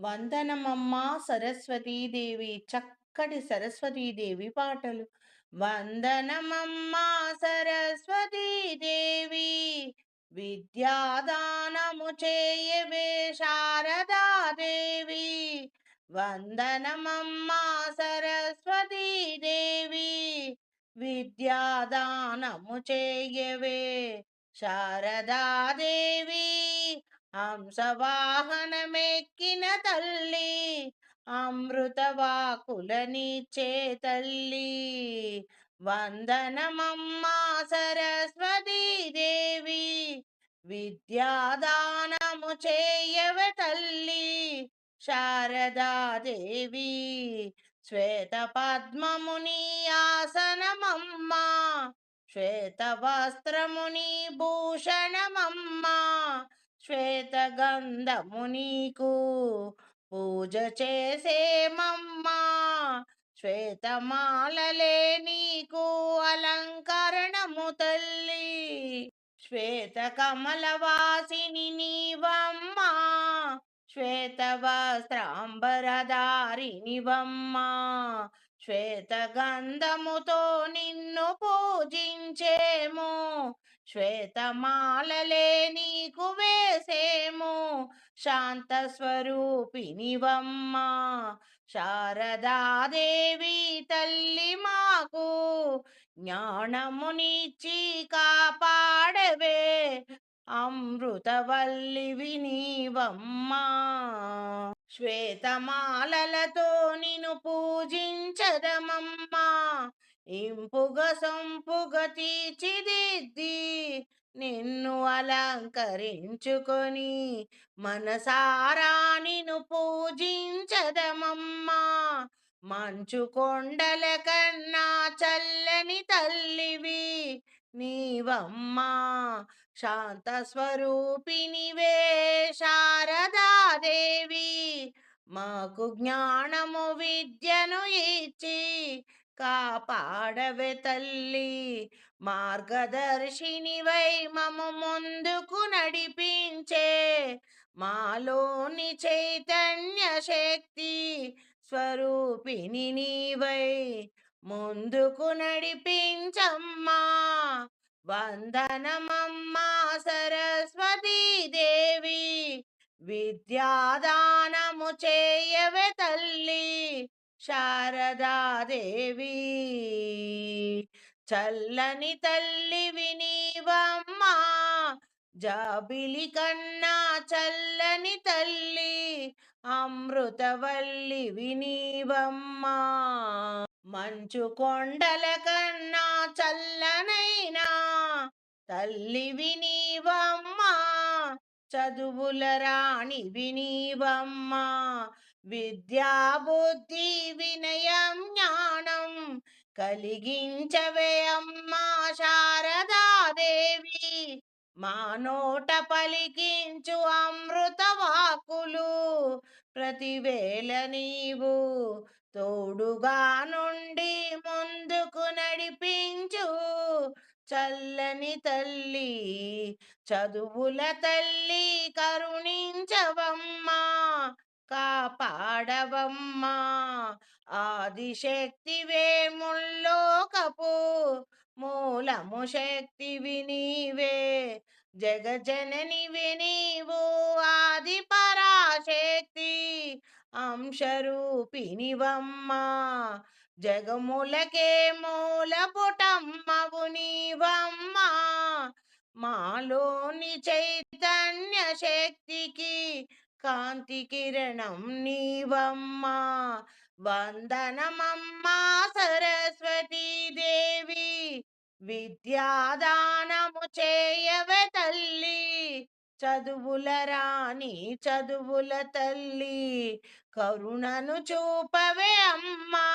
వందనమమ్మా సరస్వతీదేవి చక్కటి సరస్వతీదేవి పాటలు. వందనమమ్మా సరస్వతీదేవి విద్యాదానము చేయవే శారదాదేవి. వందనమమ్మా సరస్వతీదేవి విద్యాదానము చేయవే శారదాదేవి. హంసవాహనమెక్కిన తల్లి అమృతవాకులనిచ్చే తల్లి. వందనమమ్మా సరస్వతీ దేవి విద్యాదానము చేయవ తల్లి. శారదాదేవి శ్వేత పద్మముని ఆసనమమ్మా శ్వేత వస్త్రముని భూషణమమ్మా. శ్వేతగంధము నీకు పూజ చేసేమమ్మా? శ్వేతమాలలే నీకు అలంకరణము తల్లి. శ్వేత కమలవాసిని నీవమ్మా? శ్వేత వస్త్రాంబరధారినివమ్మా శ్వేత గంధముతో నిన్ను పూజించేము. శ్వేతమాలలే నీకు వేసేము శాంత స్వరూపినివమ్మా. శారదాదేవి తల్లి మాకు జ్ఞానమునిచ్చి కాపాడవే. అమృతవల్లి వినీవమ్మా. శ్వేతమాలలతో నిన్ను పూజించదమమ్మా. ఇంపుగ సంపుగ తీర్చిదిద్ది నిన్ను అలంకరించుకొని మనసారా నిన్ను పూజించదమమ్మా. మంచు కొండల కన్నా చల్లని తల్లివి నీవమ్మా. శాంత స్వరూపినివే శారదాదేవి మాకు జ్ఞానము విద్యను ఇచ్చి కాపాడవే తల్లి. మార్గదర్శినివై మము ముందుకు నడిపించే మాలోని చైతన్య శక్తి స్వరూపిణి నీవై. ముందుకు నడిపించమ్మా. వందనమమ్మా సరస్వతీ దేవి. విద్యాదానము చేయవే తల్లి. శారదాదేవి చల్లని తల్లి వినీవమ్మా జాబిలి కన్నా చల్లని తల్లి అమృతవల్లి వినీవమ్మా మంచు కొండల కన్నా చల్లనైనా తల్లి వినీవమ్మా. చదువుల రాణి వినీవమ్మ. విద్యా బుద్ధి వినయం జ్ఞానం కలిగించవే అమ్మా శారదాదేవి. మా నోట పలికించు అమృత వాకులు ప్రతివేళ నీవు తోడుగా నుండి ముందుకు నడిపించు. చల్లని తల్లి చదువుల తల్లి కరుణించవమ్మా కాపాడవమ్మా. ఆదిశక్తివే ముల్లోకపు మూలము శక్తివి నీవే జగజనని వినీవు ఆది పరాశక్తి అంశరూపినివమ్మా జగములకే మూల పుటమ్మవు నీవమ్మా. మాలోని చైతన్య శక్తికి కాంతి కిరణం నీవమ్మా. వందనమమ్మా సరస్వతీ దేవి. విద్యాదానము చేయవ తల్లి. చదువుల రాణి చదువుల తల్లి కరుణను చూపవే అమ్మా.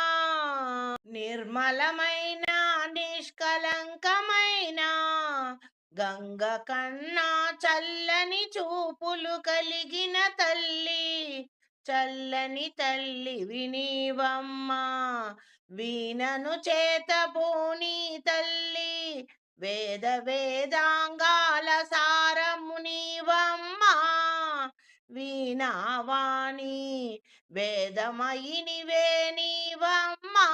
నిర్మలమైన నిష్కలంకమైన గంగ కన్నా చల్లని చూపులు కలిగిన తల్లి చల్లని తల్లి వినీవమ్మా. వీణను చేతపోనీ తల్లి వేద వేదాంగాల సారమునివమ్మా వీణావాణి వేదమయినివే నీవమ్మా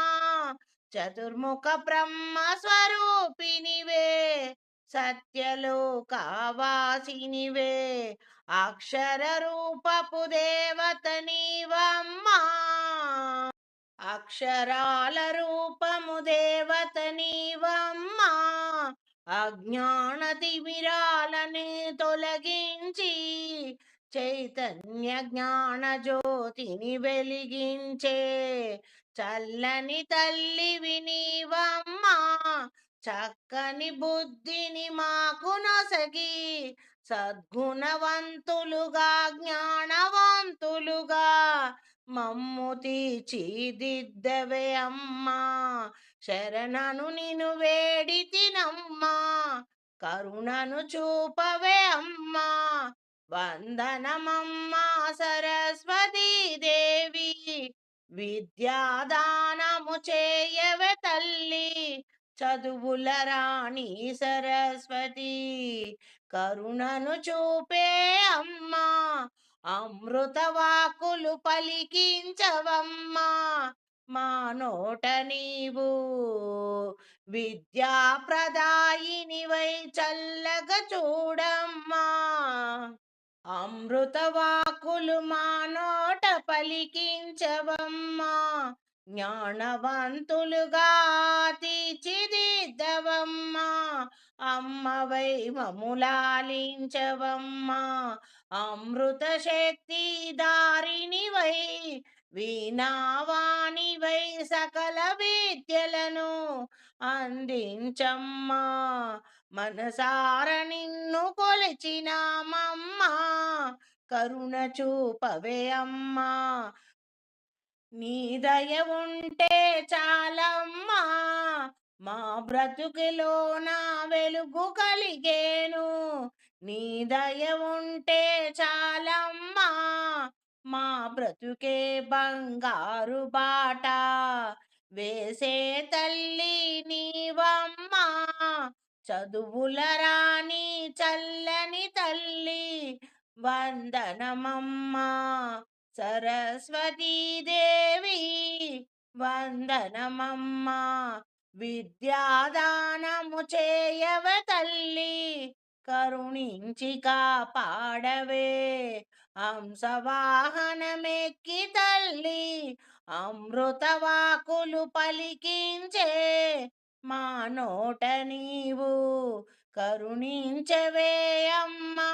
చతుర్ముఖ బ్రహ్మ స్వరూపినివే సత్యలోకావాసినివే అక్షర రూపపు దేవత నీవమ్మా అక్షరాల రూపము దేవత నీవమ్మా అజ్ఞాన తిమిరాలని తొలగించి చైతన్య జ్ఞాన జ్యోతిని వెలిగించే. చల్లని తల్లి వినివమ్మా చక్కని బుద్ధిని మాకు నొసగి. సద్గుణవంతులుగా జ్ఞానవంతులుగా మమ్ము తీర్చిదిద్దవే అమ్మా. శరణను నిను వేడి తినమ్మా. కరుణను చూపవే అమ్మా. వందనమమ్మా సరస్వతీ దేవి. విద్యాదానము చేయవే తల్లి. చదువుల రాణి సరస్వతి. కరుణను చూపే అమ్మా. అమృత వాకులు పలికించవమ్మా మా నోట నీవు విద్యా ప్రదాయినివై చల్లగా చూడమ్మా. అమృత వాకులు మా నోట పలికించవమ్మా జ్ఞానవంతులుగా తీర్చిదిద్దవమ్మా. అమ్మవై మములాలించవమ్మా అమృత శక్తి దారినివై వీణావాణివై సకల విద్యలను అందించమ్మా. మనసార నిన్ను కొలిచినామమ్మా. కరుణ చూపవే అమ్మా. నీ దయ ఉంటే చాలమ్మా. మా బ్రతుకులో నా వెలుగు కలిగేను. నీ దయ ఉంటే చాలమ్మా. మా బ్రతుకే బంగారు బాట వేసే తల్లి నీవమ్మా. చదువుల రాణి చల్లని తల్లి వందనమమ్మా. సరస్వతీ దేవి వందనమమ్మా. విద్యాదానము చేయవ తల్లి కరుణించి కాపాడవే. హంసవాహనమెక్కి తల్లి అమృతవాకులు పలికించే మా నోట నీవు. కరుణించవే అమ్మా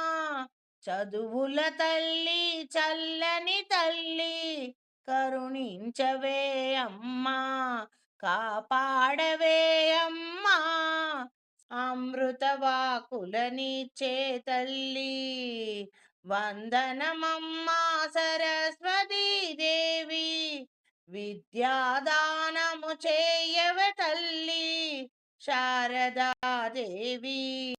చదువుల తల్లి చల్లని తల్లి కరుణించవే అమ్మా కాపాడవే అమ్మా! అమృత వాకులనిచ్చే తల్లి. వందనమమ్మా సరస్వతీ దేవి. విద్యాదానము చేయవ తల్లి. శారదాదేవి